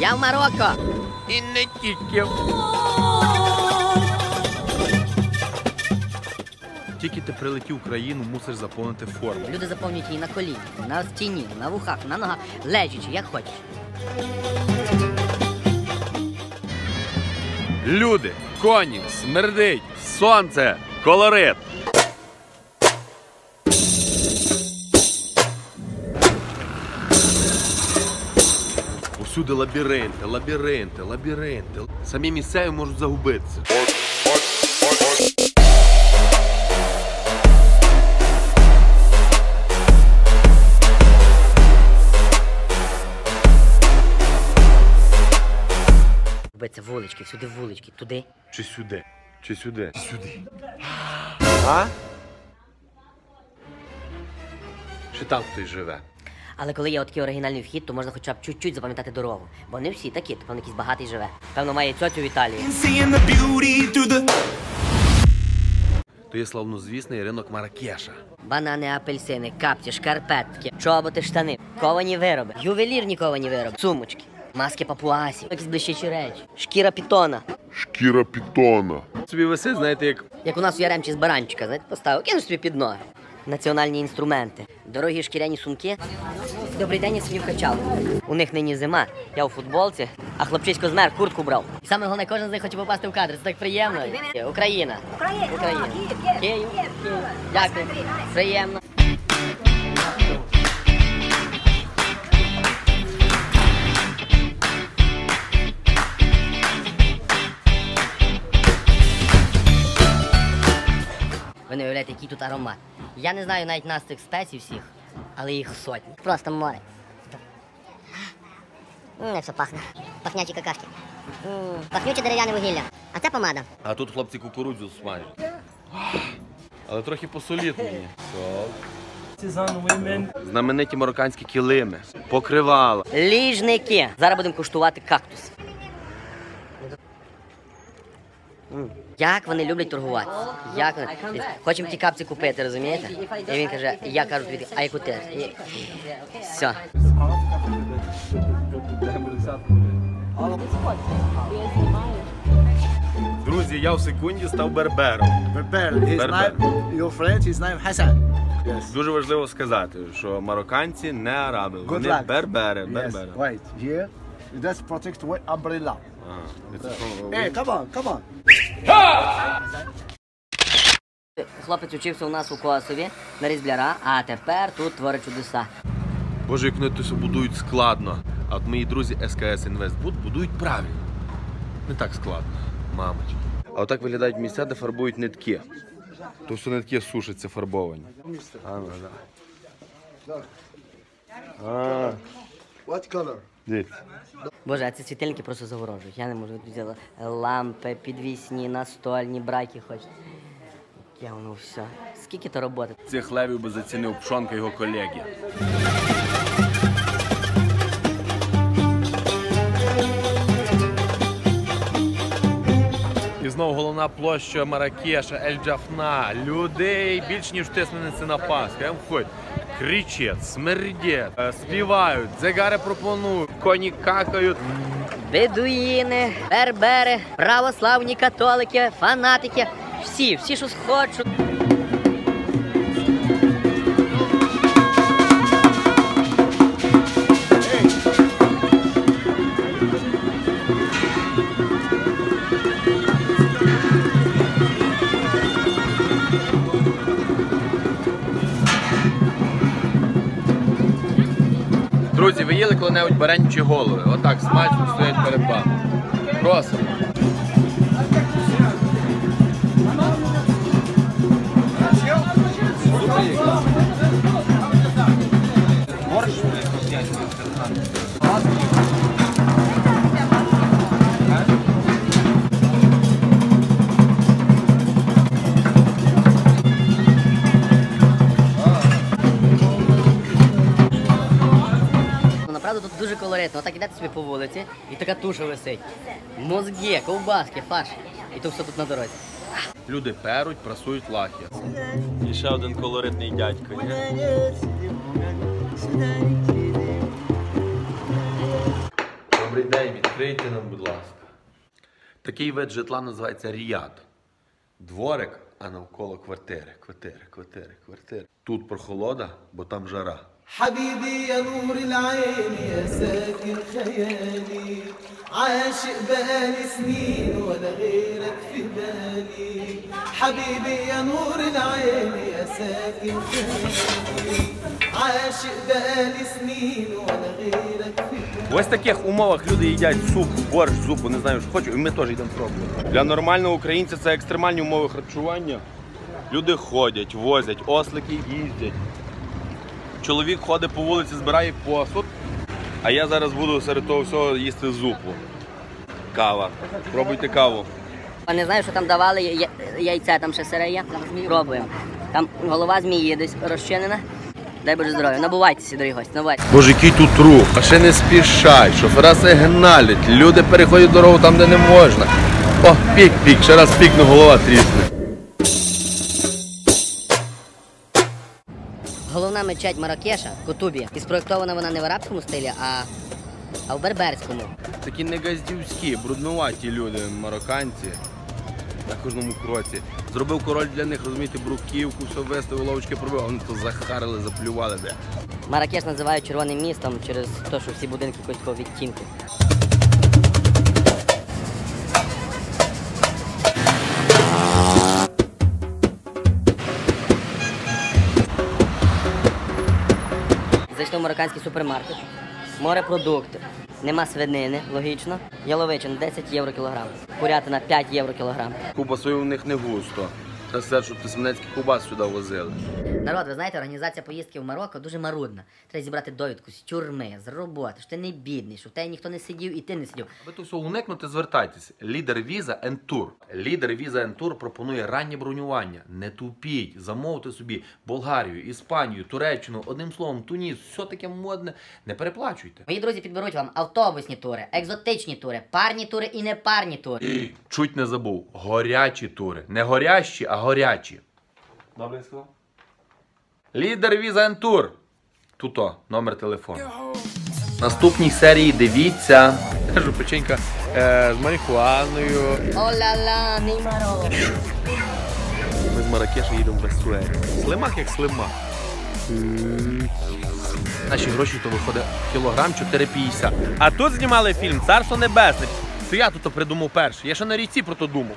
Я в Марокко. І не тільки. Тільки ти прилетів в Україну, мусиш заповнити форму. Люди заповнюють її на коліні, на стіні, на вухах, на ногах, лежачи, як хочеш. Люди, коні, смердить, сонце, колорит. Усюди лабіринти, лабіринти, лабіринти. Самі місцеві можуть загубитися. Биться вулички, всюди вулички, туди. Чи сюди? Чи сюди? Сюди. А? Чи там хтось живе? Але коли є такий оригінальний вхід, то можна хоча б чуть-чуть запам'ятати дорогу. Бо не всі такі, то певно якийсь багатий живе. Певно, має цьоцю в Італії. То є славнозвісний ринок Маракеша. Банани, апельсини, капці, шкарпетки, чоботи, штани, ковані вироби, ювелірні ковані вироби, сумочки, маски папуасів, якісь блищачі речі, шкіра пітона. Шкіра пітона. Собі висить, знаєте, як Як у нас в Яремчі з баранчика, знаєте, поставив, кинеш собі під ноги. Національні інструменти, дорогі шкіряні сумки. Добрий день, я сидів качалку. У них нині зима, я у футболці, а хлопчисько змер, куртку брав. І саме головне, кожен з них хоче попасти в кадр. Це так приємно. Україна. Україна. Україна. Київ. Київ. Дякую. Приємно. Ви не уявляєте, який тут аромат. Я не знаю навіть нас цих спецій всіх, але їх сотні. Просто море. Як все пахне. Пахнячі какашки. М, Пахнюче дерев'яне вугілля. А це помада. А тут хлопці кукурудзу смажать. Але трохи посоліть мені. Знамениті марокканські килими, покривала. Ліжники. Зараз будемо куштувати кактус. М, Як вони люблять торгуватися? Як вони... Хочемо ті капці купити, розумієте? І він каже, я кажу тобі, а яку ти? І... Все. Друзі, я в секунді став бербером. Berber. Name, your friend, his name Hassan. Yes. Дуже важливо сказати, що марокканці не араби, Good вони luck. бербери. Yes. бербери. Wait, here. That's protect with umbrella. Це що, Hey, come on, come on. Хлопець учився у нас у Косові на різбляра, а тепер тут творить чудеса. Боже, як вони все будують складно. А от мої друзі СКС Інвестбуд будують правильно. Не так складно, мамочки. А отак виглядають місця, де фарбують нитки. То все нитки сушаться фарбовані. А, ну, да. А, What color? дивіться. Боже, а ці світильники просто заворожують. Я не можу взяти лампи, підвісні, настольні, браки хоч. Я воно все. Скільки то роботи? Цих левів би зацінив Пшонка його колеги. І знову головна площа Маракеша, Ель-Джафна. Людей більш ніж тиснениці на Пасху. Я вам хоч кричать, смердять, е, співають, дзигари пропонують, коні какають. Бедуїни, бербери, православні католики, фанатики. Всі, всі, що схочуть. Друзі, ви їли коли-небудь баранчі голови. Отак смачно стоять перед вами. Просимо. Ну, направду тут дуже колоритно. Отак ідете собі по вулиці і така туша висить. Мозги, ковбаски, фарш. І то все тут на дорозі. Люди перуть, прасують лахи. І ще один колоритний дядько. Є. Добрий день. Відкрийте нам, будь ласка. Такий вид житла називається ріяд. Дворик, а навколо квартири, квартири, квартири, квартири. Тут прохолода, бо там жара. حبيبي يا نور العين يا ساكن خيالي عاشق بقالي سنين ولا غيرك في بالي حبيبي يا نور العين يا ساكن خيالي عاشق بقالي سنين ولا غيرك في بالي В ось таких умовах люди їдять суп, борщ, зупу, не знаю, що хочуть, і ми теж йдемо пробувати. Для нормального українця це екстремальні умови харчування. Люди ходять, возять, ослики їздять. Чоловік ходить по вулиці, збирає посуд, а я зараз буду серед того всього їсти зупу. Кава. Пробуйте каву. А не знаю, що там давали, я- яйця там ще сире є. Пробуємо. Там голова змії десь розчинена. Дай Боже здоров'я. Набувайтеся, дорогі гості, набувайте. Боже, який тут рух, а ще не спішай, шофера сигналять, люди переходять дорогу там, де не можна. О, пік-пік, ще раз пікну, голова трісне. Головна мечеть Маракеша, Котубі. І спроєктована вона не в арабському стилі, а, а в берберському. Такі негаздівські, бруднуваті люди, марокканці. На кожному кроці. Зробив король для них, розумієте, бруківку, все виставив, ловочки пробив, а вони то захарили, заплювали де. Маракеш називають червоним містом через те, що всі будинки якогось такого відтінку. Зайшли в марокканський супермаркет. Морепродукти. Нема свинини, логічно. Яловичина 10 євро кілограм. Курятина 5 євро кілограм. Кубасою у них не густо. Це все, щоб тисменецький кубас сюди возили. Народ, ви знаєте, організація поїздки в Марокко дуже марудна. Треба зібрати довідку з тюрми, з роботи, що ти не бідний, що в тебе ніхто не сидів і ти не сидів. Аби то все уникнути, звертайтесь. Лідер and Tour. Лідер and Tour пропонує раннє бронювання. Не тупіть, замовте собі Болгарію, Іспанію, Туреччину, одним словом, Туніс, все таке модне. Не переплачуйте. Мої друзі підберуть вам автобусні тури, екзотичні тури, парні тури і непарні тури. Чуть не забув. Горячі тури. Не горящі, а горячі. Добре сказав? Лідер Tour. Туто, номер телефону. В наступній серії дивіться. Кажу, печенька е, з марихуаною. О-ла-ла, неймаро. Ми з Маракеша їдемо без суері. Слимак як слимак. Наші гроші то виходить кілограм 4,50. А тут знімали фільм Царство Небесне. То я тут придумав перший. Я ще на річці про то думав.